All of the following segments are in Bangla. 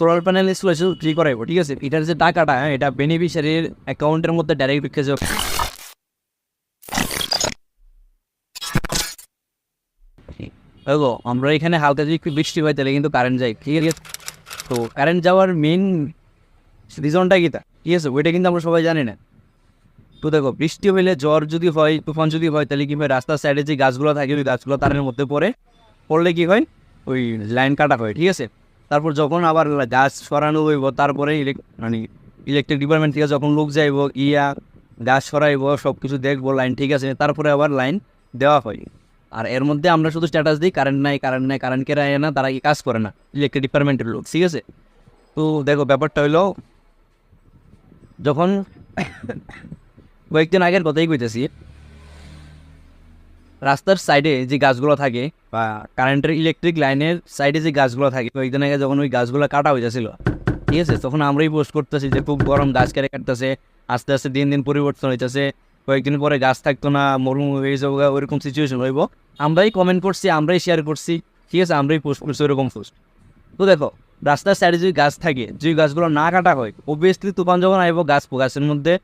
সোলার প্যানেল ইনস্টলেশন ফ্রি করাইবো ঠিক আছে? এটার যে টাকাটা হ্যাঁ, এটা বেনিফিশিয়ারির অ্যাকাউন্টের মধ্যে ডাইরেক্ট ঢুকে যাবে দেখো আমরা এখানে হালকা যদি একটু বৃষ্টি হয় তাহলে কিন্তু কারেন্ট যায় ঠিক আছে? তো কারেন্ট যাওয়ার মেন রিজনটা কি তা ঠিক আছে? ওইটা কিন্তু আমরা সবাই জানি না। তো দেখো বৃষ্টি হইলে জ্বর যদি হয় তুফান যদি হয় তাহলে কি হয়? রাস্তার সাইডে যে গাছগুলো থাকে ওই গাছগুলো তারের মধ্যে পড়ে পড়লে কি হয়? ওই লাইন কাটা হয় ঠিক আছে? তারপর যখন আবার গাছ সরানো হইব, তারপরে মানে ইলেকট্রিক ডিপার্টমেন্ট থেকে যখন লোক যাইব, ইয়া গাছ সরাইব সব কিছু দেখব লাইন ঠিক আছে, তারপরে আবার লাইন দেওয়া হয়। আর এর মধ্যে আমরা শুধু স্ট্যাটাস দিই কারেন্ট নাই কারেন্ট নাই কারেন্ট কেরা না, তারা কি কাজ করে না ইলেকট্রিক ডিপার্টমেন্টের লোক, ঠিক আছে? তো দেখো, ব্যাপারটা হইল, যখন কয়েকদিন আগের কথাই কইতেছি রাস্তার সাইডে যে গাছগুলো থাকে বা কারেন্টের ইলেকট্রিক লাইনের সাইডে যে গাছগুলো থাকে কয়েকদিন আগে যখন ওই গাছগুলো কাটা হইতেছিল, ঠিক আছে? তখন আমরাই পোস্ট করতেছি যে খুব গরম গাছ কেটে কাটতেছে, আস্তে আস্তে দিন দিন পরিবর্তন হইতেছে, কয়েকদিন পরে গাছ থাকতো না মরুম হয়ে যাব, ওইরকম সিচুয়েশন হইব। আমরাই কমেন্ট করছি, আমরাই শেয়ার করছি, ঠিক আছে? আমরাই পোস্ট করছি, ওইরকম পোস্ট তো দেখো, রাস্তার সাইডে যদি গাছ থাকে যে গাছগুলো না কাটা হয় অবভিয়াসলি তুফান যখন আইব, গাছ গাছের মধ্যে,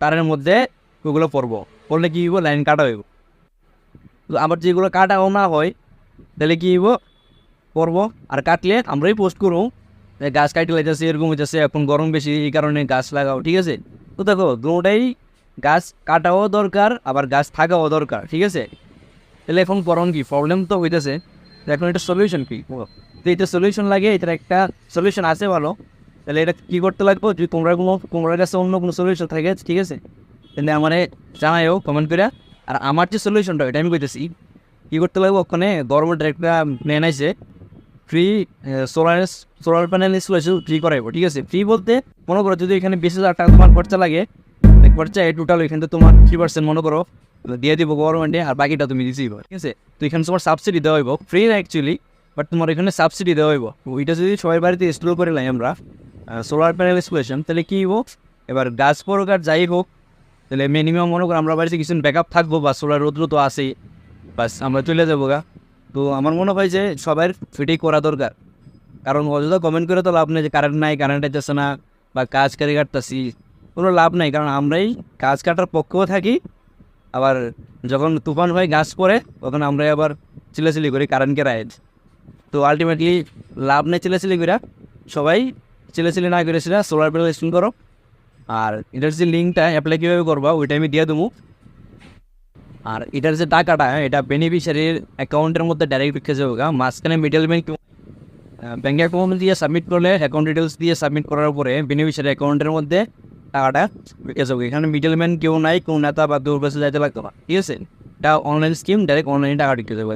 তারের মধ্যে ওগুলো পড়ব। পড়লে কি হইব? লাইন কাটা হইব। আবার যেগুলো কাটাও না হয়, তাহলে কি হইব? পড়ব আর কাটলে আমরাই পোস্ট করব। গাছ কাটে লাইতেছে এরকম হইতেছে, এখন গরম বেশি, এই কারণে গাছ লাগাও, ঠিক আছে? তো দেখো, দুটাই গাছ কাটাও দরকার, আবার গাছ থাকাও দরকার, ঠিক আছে? তাহলে এখন করণ কি? প্রবলেম তো হইতেছে। এখন এটা সলিউশন কি? তো এটা সলিউশন লাগে, এটার একটা সলিউশন আছে ভালো। তাহলে এটা কী করতে লাগবো? যদি তোমরা কোনো তোমার কাছে অন্য কোনো সলিউশন থাকে, ঠিক আছে? তাহলে আমারে জানাইও কমেন্ট করে আর আমার যে সলিউশনটা এটা আমি কইতেছি, কী করতে পারব ওখানে? গভর্নমেন্ট একটা প্ল্যান আছে free solar solar panel installation free করাইবো, ঠিক আছে? ফ্রি বলতে, মনে করো যদি এখানে বিশ হাজার টাকা তোমার খরচা লাগে খরচা এই টোটাল এখান তোমার থ্রি পার্সেন্ট মনে করো দিয়ে দিব গভর্নমেন্টে আর বাকিটা তুমি দিতেই ঠিক আছে? তো এখানে তোমার সাবসিডি দেওয়া হইব ফ্রি না অ্যাকচুয়ালি বাট তোমার এখানে সাবসিডি দেওয়া হইব। ওইটা যদি সবাই বাড়িতে ইনস্টল করে লাই আমরা সোলার প্যানেল ইনস্টলেশন তাহলে কী হোক এবার গাছ পরক আর যাই হোক তাহলে মিনিমাম মনে করো আমরা বাড়িতে কিছু ব্যাকআপ থাকব বা সোলার রোদ্র তো আছেই। বাস, আমরা চলে যাব গা। তো আমার মনে হয় যে সবার ফিটেই করা দরকার। কারণ অযথা কমেন্ট করে তো লাভ নেই যে কারেন্ট নাই কারেন্ট আইতেছে না বা কাজ কারি কাটতেছি। কোনো লাভ নাই, কারণ আমরাই কাজ কাটার পক্ষেও থাকি। আবার যখন তুফান হয়, গাছ পড়ে, তখন আমরাই আবার চিলাচিলি করি কারেন্টকে রায় তো আলটিমেটলি লাভ নেই চিলাচিলি করে সবাই চিলাচিলি না করে সেটা সোলার প্যানেল ইনস্টল করো। আর এটার যে লিঙ্কটা অ্যাপ্লাই কীভাবে করবা, ওইটা আমি দিয়ে দেবো। আর এটার যে টাকাটা এটা বেনিফিশিয়ারির অ্যাকাউন্টের মধ্যে ডাইরেক্ট ঢুকে যাবে মাঝখানে মিডল ব্যাংক ব্যাঙ্ক অ্যাকাউন্ট দিয়ে সাবমিট করলে অ্যাকাউন্ট ডিটেলস দিয়ে সাবমিট করার পরে বেনিফিশিয়ারি অ্যাকাউন্টের মধ্যে টাকাটা ঢুকে যাবে। এখানে মিডল ম্যান কেউ নাই, কেউ নেতা বা দূর বসে যাইতে লাগতো না। ঠিক আছে? এটা অনলাইন স্কিম ডাইরেক্ট অনলাইনে টাকা ঢুকে যাবে।